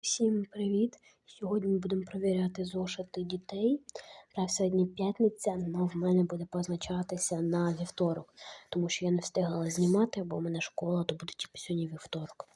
Всім привіт! Сьогодні ми будемо перевіряти зошити дітей. Правда, сьогодні п'ятниця, але в мене буде позначатися на вівторок, тому що я не встигла знімати, бо в мене школа, то буде типу сьогодні вівторок.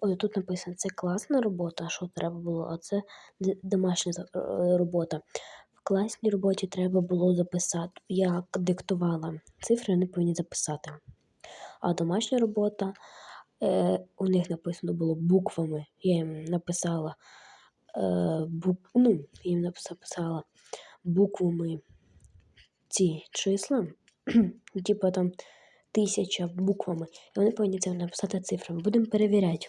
Ой, тут написано, це класна робота, що треба було, а це домашня е, робота. В класній роботі треба було записати. Я диктувала цифри, вони повинні записати. А домашня робота е, у них написано було буквами. Я їм написала, е, бук, ну, я їм написала, буквами ці числа, типу там тисяча буквами, і вони повинні це написати цифрами. Будемо перевіряти.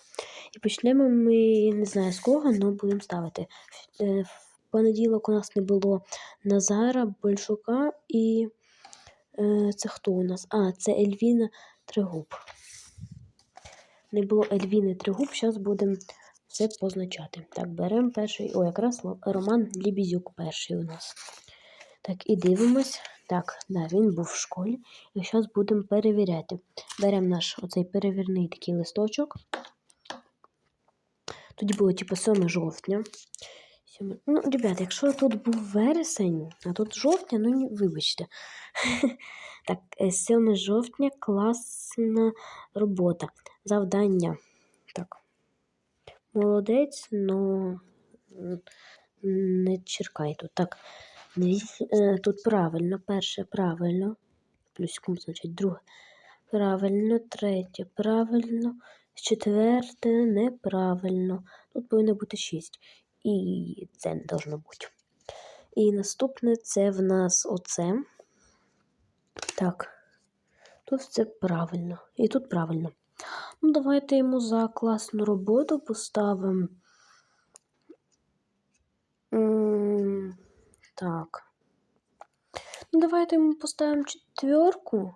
І почнемо ми не знаю з кого, але будемо ставити. Е, В понеділок у нас не було Назара, Большука і це хто у нас? А, це Ельвіна Тригуб не було Ельвіни Тригуб, зараз будемо все позначати. Так, беремо перший. О, якраз Роман Лібізюк перший у нас. Так, і дивимось. Так, да, він був в школі. І зараз будемо перевіряти. Беремо наш оцей перевірний такий листочок. Тоді було типу 7 жовтня. Ну, ребята, якщо тут був вересень, а тут жовтня, ну вибачте. Так, е, 7 жовтня класна робота. Завдання. Так. Молодець, но не черкай тут. Так. Е, тут правильно. Перше правильно. Плюсиком значить друге. Правильно, третє правильно, четверте неправильно. Тут повинно бути 6. І це не должно бути. І наступне це в нас оце. Так. Тут все правильно. І тут правильно. Ну, давайте йому за класну роботу поставимо. Так. Ну, давайте йому поставимо четверку.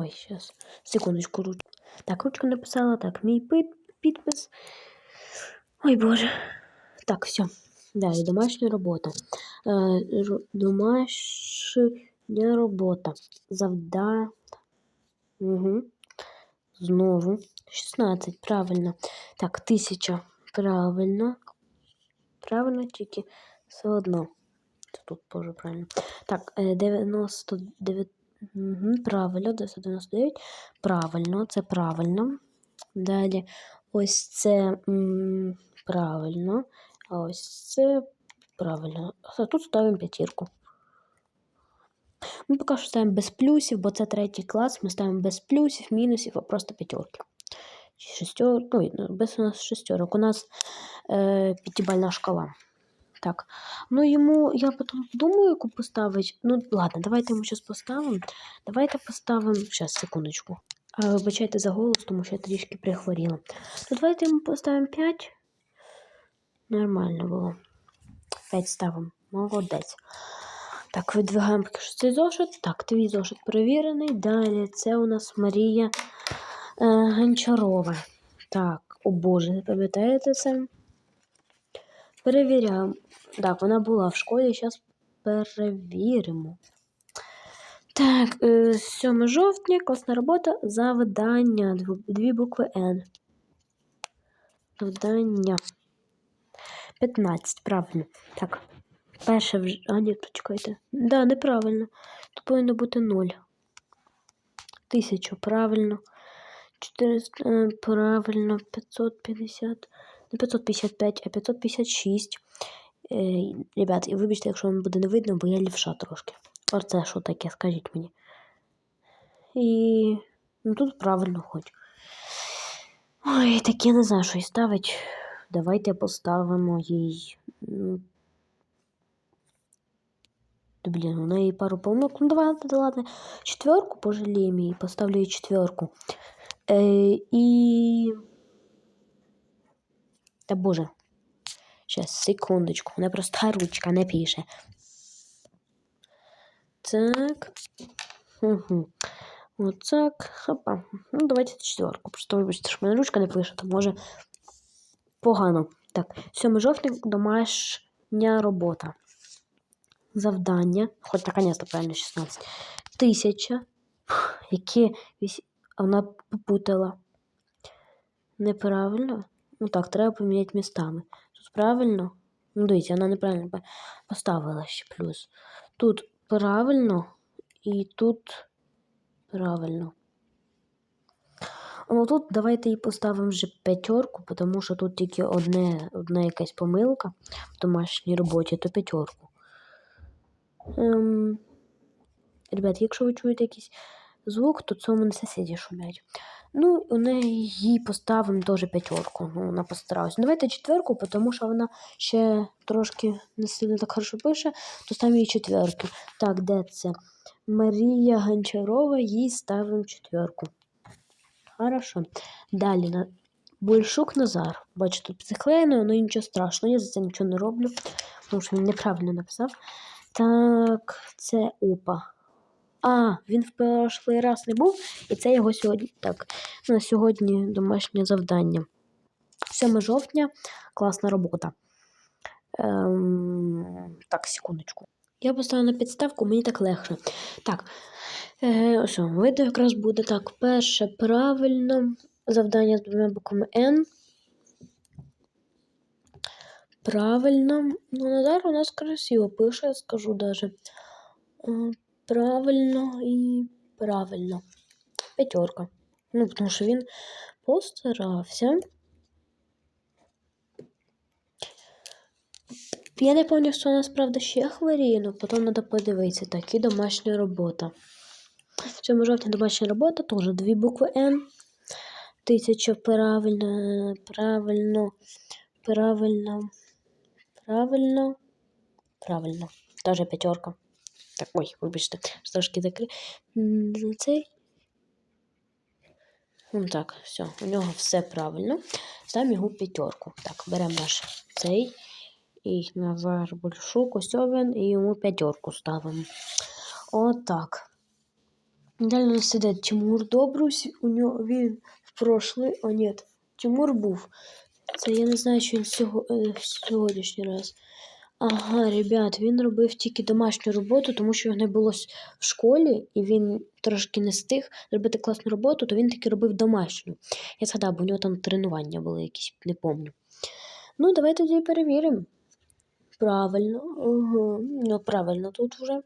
Ой, сейчас. Секундочку. руч- Так, ручка написала. Так, мій підпис. Ой, Боже. Так, все. Далі, домашня робота. Е, домашня робота. Завда. Угу. Знову. 16, правильно. Так, 1000. Правильно. Правильно, тільки все одно. Тут теж правильно. Так, е, 99. Угу, правильно, 999. Правильно, це правильно. Далі ось це правильно. А ось це правильно. А тут ставимо п'ятірку. Ми поки що ставимо без плюсів, бо це третій клас. Ми ставимо без плюсів, мінусів, а просто п'ятерки. Шестер... Ну, без у нас шестерок. У нас е, п'ятибальна шкала. Так. Ну йому я потім думаю, яку поставити. Ну, ладно, давайте йому зараз поставимо. Давайте поставимо. Зараз, секундочку. А, вибачайте за голос, тому що я трішки прихворіла. Ну, давайте йому поставимо 5. Нормально було. 5 ставимо. Молодець. Так, видвигаємо що цей зошит. Так, твій зошит перевірений. Далі це у нас Марія е, Гончарова. Так, о Боже, пам'ятаєте це? Перевіряємо. Так, вона була в школі, зараз перевіримо. Так, е, 7 жовтня, класна робота, завдання. Дві букви Н. Завдання. 15, правильно. Так. Перше вже. А, ні, почекайте. Да, неправильно. Тут повинно бути 0. Тисячу, правильно. 400, е, правильно. 550. Не 555, а 556. Е, ребят, і вибачте, якщо вам буде не видно, бо я лівша трошки. Оце що таке, скажіть мені. І. Ну тут правильно хоч. Ой, так я не знаю, що їй ставить. Давайте поставимо їй. ну, Да блин, у неї пару помилок. Ну давай, ладно, ладно. Четверку пожалеем її, поставлю їй четверку. Е, і. Та боже. Сейчас, секундочку. Вона просто ручка не пише. Так. Угу. Вот так. Хопа. Ну, давайте четверку. Просто вибачте, що мене ручка не пише, то може погано. Так, 7 жовтня домашня робота. Завдання. Хоч наконец-то правильно 16. Тисяча. Вісь- вона попутала. Неправильно? Ну так, треба поміняти містами. Тут правильно? Ну, дивіться, вона неправильно поставила ще плюс. Тут правильно і тут правильно. Ну тут давайте і поставимо вже п'ятерку, тому що тут тільки одне, одна якась помилка в домашній роботі, то п'ятерку. Ем, ребят, якщо ви чуєте якийсь звук, то це у мене сусіді шумять. Ну, у неї їй поставимо теж п'ятерку. Ну, вона постаралась. Давайте четверку, тому що вона ще трошки не сильно так хорошо пише, то ставимо їй четверку. Так, де це? Марія Гончарова, їй ставимо четверку. Хорошо. Далі Большук Назар. Бачу, тут приклеєно, але нічого страшного, я за це нічого не роблю, тому що він неправильно написав. Так, це опа. А, він в прошлий раз не був, і це його сьогодні. Так, на сьогодні домашнє завдання. 7 жовтня, класна робота. Ем, так, секундочку. Я поставила на підставку, мені так легше. Так, е, видно якраз буде так. Перше правильно. Завдання з двома буквами N. Правильно. Ну, Назар у нас красиво пише, скажу даже. Правильно і правильно. П'ятерка. Ну, тому що він постарався. Я не пам'ятаю, що у нас, правда, ще хворіє, але потім треба подивитися. Так, і домашня робота. В цьому жовтні домашня робота, теж дві букви Н. Тисяча правильно, правильно, правильно, правильно, правильно. Теж п'ятерка. Так, ой, вибачте, трошки закри. М, Цей. Ну так, все, у нього все правильно. Ставимо його п'ятерку. Так, беремо наш цей. І Назар Большук, ось і йому п'ятерку ставимо. Отак. Далі у нас сидить Тимур Добрусь, у нього він в прошлий, о ні, Тимур був. Це я не знаю, що він е, сьогоднішній раз. Ага, ребят, він робив тільки домашню роботу, тому що його не було в школі, і він трошки не встиг зробити класну роботу, то він таки робив домашню. Я згадав, бо у нього там тренування були якісь, не пам'ятаю. Ну, давайте тоді перевіримо. Правильно, угу. ну правильно тут вже.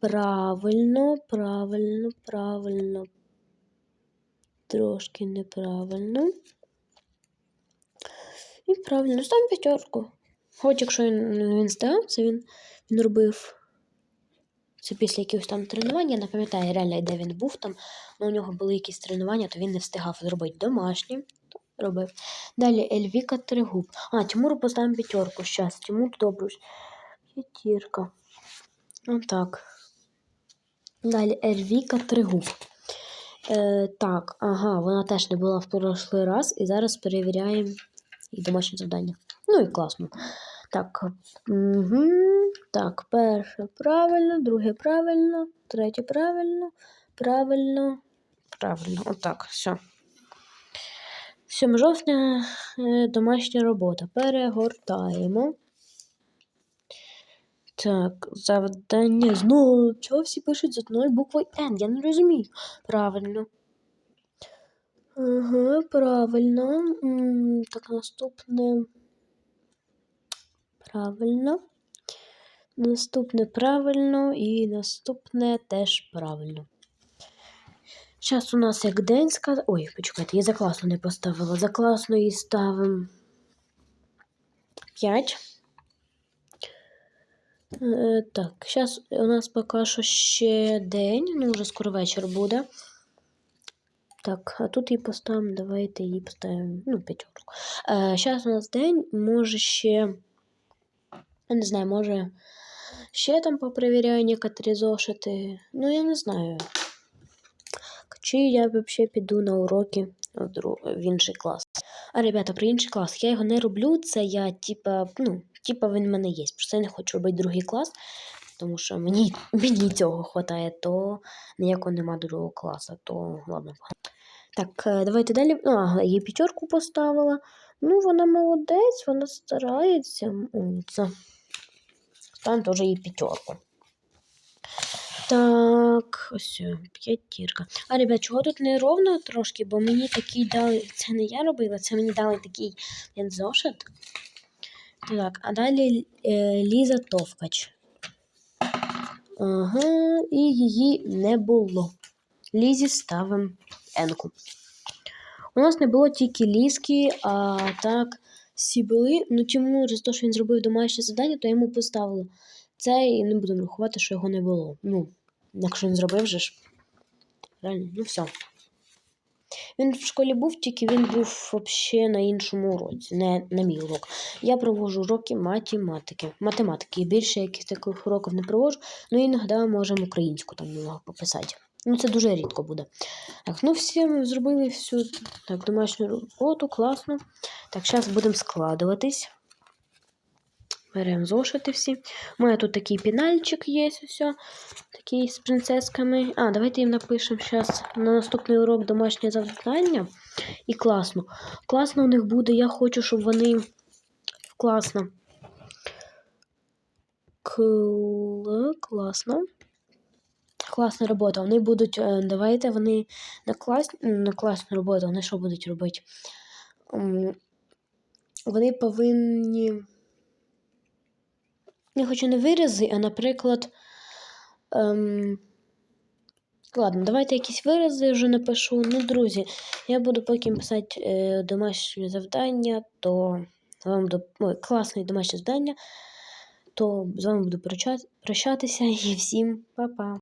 Правильно, правильно, правильно. Трошки неправильно. І правильно, ставимо п'ятерку. Хоч якщо він, він став, це він, він робив. Це після якихось там тренувань, я не пам'ятаю реально, де він був там, але у нього були якісь тренування, то він не встигав зробити домашні. Робив. Далі Ельвіка Тригуб. А, Тимуру поставимо п'ятерку. Щас, Тимур Добруш. П'ятірка. Отак. Далі Ельвіка Тригуб. Е, так, ага, вона теж не була в прошлий раз, і зараз перевіряємо домашнє завдання. Ну і класно. Так, угу. так, перше правильно, друге правильно, третє правильно, правильно, правильно. Отак, все. 7 жовтня е, домашня робота. Перегортаємо. Так, завдання знову. Чого всі пишуть з одною буквою Н? Я не розумію. Правильно. Ага, правильно. Так, наступне. Правильно. Наступне правильно і наступне теж правильно. Зараз у нас як день сказ... Ой, почекайте, я за класно не поставила. За класно її ставимо 5. Е, так, зараз у нас поки що ще день, ну вже скоро вечір буде. Так, а тут її поставимо, давайте її поставимо, ну, п'ятерку. Е, зараз у нас день, може ще, я не знаю, може ще там попровіряю некоторі зошити. Ну, я не знаю. Чи я взагалі піду на уроки в інший клас. А, ребята, про інший клас. Я його не роблю, це я, типа, ну, типа він в мене є. Просто я не хочу робити другий клас, тому що мені, мені цього вистачає, то ніякого нема другого класу, то ладно. Так, е, давайте далі. Ну, ага, їй п'ятерку поставила. Ну, вона молодець, вона старається. Умниця. Ставимо теж їй п'ятерку. Так, ось о, п'ятірка. А, ребят, чого тут не ровно трошки, бо мені такий дали. Це не я робила, це мені дали такий зошит. Так, а далі е, Ліза Товкач. Ага, і її не було. Лізі ставимо енку. У нас не було тільки ліски, а так всі були. Ну Тимур, за те, що він зробив домашнє завдання, то йому поставили це і не будемо рахувати, що його не було. Ну, якщо він зробив же ж. Реально, ну все. Він в школі був, тільки він був взагалі на іншому уроці, не на мій урок. Я проводжу уроки математики. Математики. Більше якихось таких уроків не проводжу, ну іноді можемо українську там немного пописати. Ну, це дуже рідко буде. Так, ну всі ми зробили всю так, домашню роботу, класно. Так, зараз будемо складуватись. Беремо зошити всі. У мене тут такий пінальчик є, ось, такий з принцесками. А, давайте їм напишемо зараз на наступний урок домашнє завдання. І класно. Класно у них буде. Я хочу, щоб вони класно. Кл... Класно. Класна робота. Вони будуть. е, Давайте вони на, клас... на класну роботу. Вони що будуть робити? Вони повинні. Я хочу не вирази, а, наприклад. Ем... Ладно, давайте якісь вирази вже напишу. Ну, друзі, я буду поки писати е, домашнє завдання, то з вами буду ой, класне домашнє завдання, то з вами буду прощатися і всім па-па.